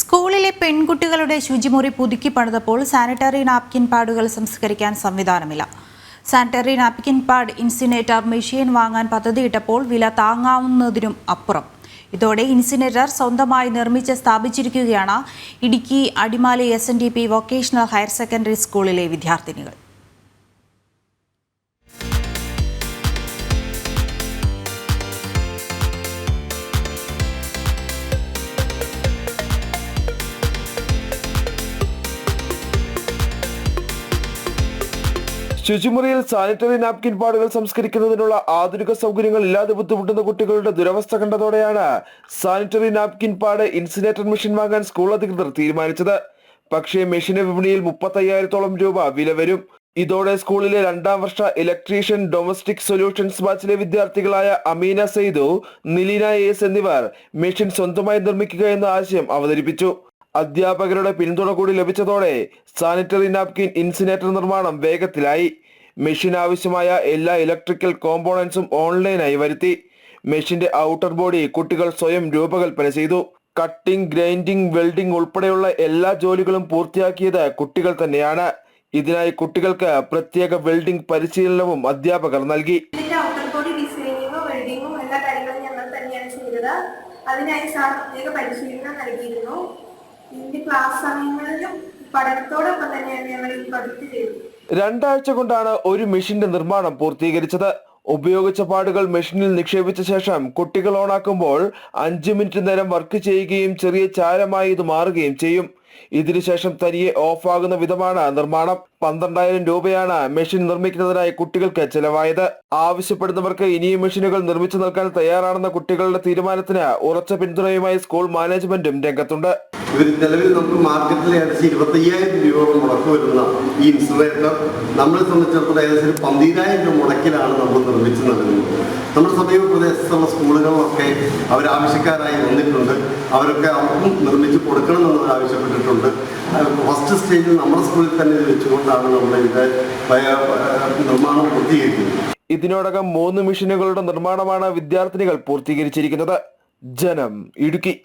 സ്കൂളിലെ പെൺകുട്ടികളുടെ ശുചിമുറി പുതുക്കി പണിതപ്പോൾ സാനിറ്ററി നാപ്കിൻ പാഡുകൾ സംസ്കരിക്കാൻ സംവിധാനമില്ല. Sanitary napkin pad incinerator machine വാങ്ങാൻ പദ്ധതിയിട്ടപ്പോൾ വില താങ്ങാവുന്നതിനും അപ്പുറം. ഇതോടെ ഇൻസിനേറ്റർ സ്വന്തമായി നിർമ്മിച്ച് സ്ഥാപിച്ചിരിക്കുകയാണ് Idukki Adimali S vocational higher secondary സ്കൂളിലെ വിദ്യാർത്ഥിനികൾ. ശുചിമുറിയിൽ സാനിറ്ററി നാപ്കിൻ പാടുകൾ സംസ്കരിക്കുന്നതിനുള്ള ആധുനിക സൗകര്യങ്ങൾ ഇല്ലാതെ ബുദ്ധിമുട്ടുന്ന കുട്ടികളുടെ ദുരവസ്ഥ കണ്ടതോടെയാണ് sanitary napkin pad incinerator machine വാങ്ങാൻ സ്കൂൾ അധികൃതർ തീരുമാനിച്ചത്. പക്ഷേ മെഷീന് വിപണിയിൽ മുപ്പത്തയ്യായിരത്തോളം രൂപ വില വരും. ഇതോടെ സ്കൂളിലെ രണ്ടാം വർഷ ഇലക്ട്രീഷ്യൻ ഡൊമസ്റ്റിക് സൊല്യൂഷൻസ് ബാച്ചിലെ വിദ്യാർത്ഥികളായ അമീന സെയ്ദു നിലീന എസ് എന്നിവർ മെഷീൻ സ്വന്തമായി നിർമ്മിക്കുക എന്ന ആശയം അവതരിപ്പിച്ചു. അധ്യാപകരുടെ പിന്തുണ കൂടി ലഭിച്ചതോടെ സാനിറ്ററി നാപ്കിൻ ഇൻസിനേറ്റർ നിർമ്മാണം വേഗത്തിലായി. മെഷീൻ ആവശ്യമായ എല്ലാ ഇലക്ട്രിക്കൽ കോമ്പോണൻസും ഓൺലൈനായി വരുത്തി. മെഷീന്റെ ഔട്ടർ ബോഡി കുട്ടികൾ സ്വയം രൂപകൽപ്പന ചെയ്തു. കട്ടിംഗ് ഗ്രൈൻഡിംഗ് വെൽഡിംഗ് ഉൾപ്പെടെയുള്ള എല്ലാ ജോലികളും പൂർത്തിയാക്കിയത് കുട്ടികൾ തന്നെയാണ്. ഇതിനായി കുട്ടികൾക്ക് പ്രത്യേക വെൽഡിംഗ് പരിശീലനവും അധ്യാപകർ നൽകി. അതിനായി സാർ പ്രത്യേക പരിശീലനം നൽകിയിരുന്നു. ക്ലാസ് സമയങ്ങളിലും പഠനത്തോടൊപ്പം തന്നെയാണ് ഞങ്ങൾ പ്രൊജക്ട് ചെയ്തത് രണ്ടാഴ്ച കൊണ്ടാണ് ഒരു മെഷീന്റെ നിർമ്മാണം പൂർത്തീകരിച്ചത്. ഉപയോഗിച്ച പാടുകൾ മെഷീനിൽ നിക്ഷേപിച്ച ശേഷം കുട്ടികൾ ഓണാക്കുമ്പോൾ അഞ്ചു മിനിറ്റ് നേരം വർക്ക് ചെയ്യുകയും ചെറിയ ചാരമായി ഇത് മാറുകയും ചെയ്യും. ഇതിനുശേഷം തനിയെ ഓഫാകുന്ന വിധമാണ് നിർമ്മാണം. പന്ത്രണ്ടായിരം രൂപയാണ് മെഷീൻ നിർമ്മിക്കുന്നതിനായി കുട്ടികൾക്ക് ചെലവായത്. ആവശ്യപ്പെടുന്നവർക്ക് ഇനിയും മെഷീനുകൾ നിർമ്മിച്ചു നൽകാൻ തയ്യാറാണെന്ന കുട്ടികളുടെ തീരുമാനത്തിന് ഉറച്ച പിന്തുണയുമായി സ്കൂൾ മാനേജ്മെന്റും രംഗത്തുണ്ട്. ഇവർ നിലവിൽ നമുക്ക് മാർക്കറ്റിൽ ഏകദേശം ഇരുപത്തയ്യായിരം രൂപ മുടക്ക് വരുന്ന ഈ ഇൻസുലേറ്റർ നമ്മളെ സംബന്ധിച്ചിടത്തോളം ഏകദേശം പന്തിരായിരം രൂപ മുടക്കിലാണ് നമ്മൾ നിർമ്മിച്ചു നൽകുന്നത്. നമ്മുടെ സമീപ പ്രദേശത്തുള്ള സ്കൂളുകളൊക്കെ അവർ ആവശ്യക്കാരായി വന്നിട്ടുണ്ട്. അവരൊക്കെ അവർക്കും നിർമ്മിച്ച് കൊടുക്കണം എന്നുള്ളത് ആവശ്യപ്പെട്ടിട്ടുണ്ട്. ഫസ്റ്റ് സ്റ്റേജിൽ നമ്മുടെ സ്കൂളിൽ തന്നെ വെച്ചുകൊണ്ടാണ് നമ്മുടെ ഇതിന്റെ പയ- നിർമ്മാണം പൂർത്തീകരിക്കുന്നത്. ഇതിനോടകം മൂന്ന് മെഷീനുകളുടെ നിർമ്മാണമാണ് വിദ്യാർത്ഥിനികൾ പൂർത്തീകരിച്ചിരിക്കുന്നത്. ജനം ഇടുക്കി.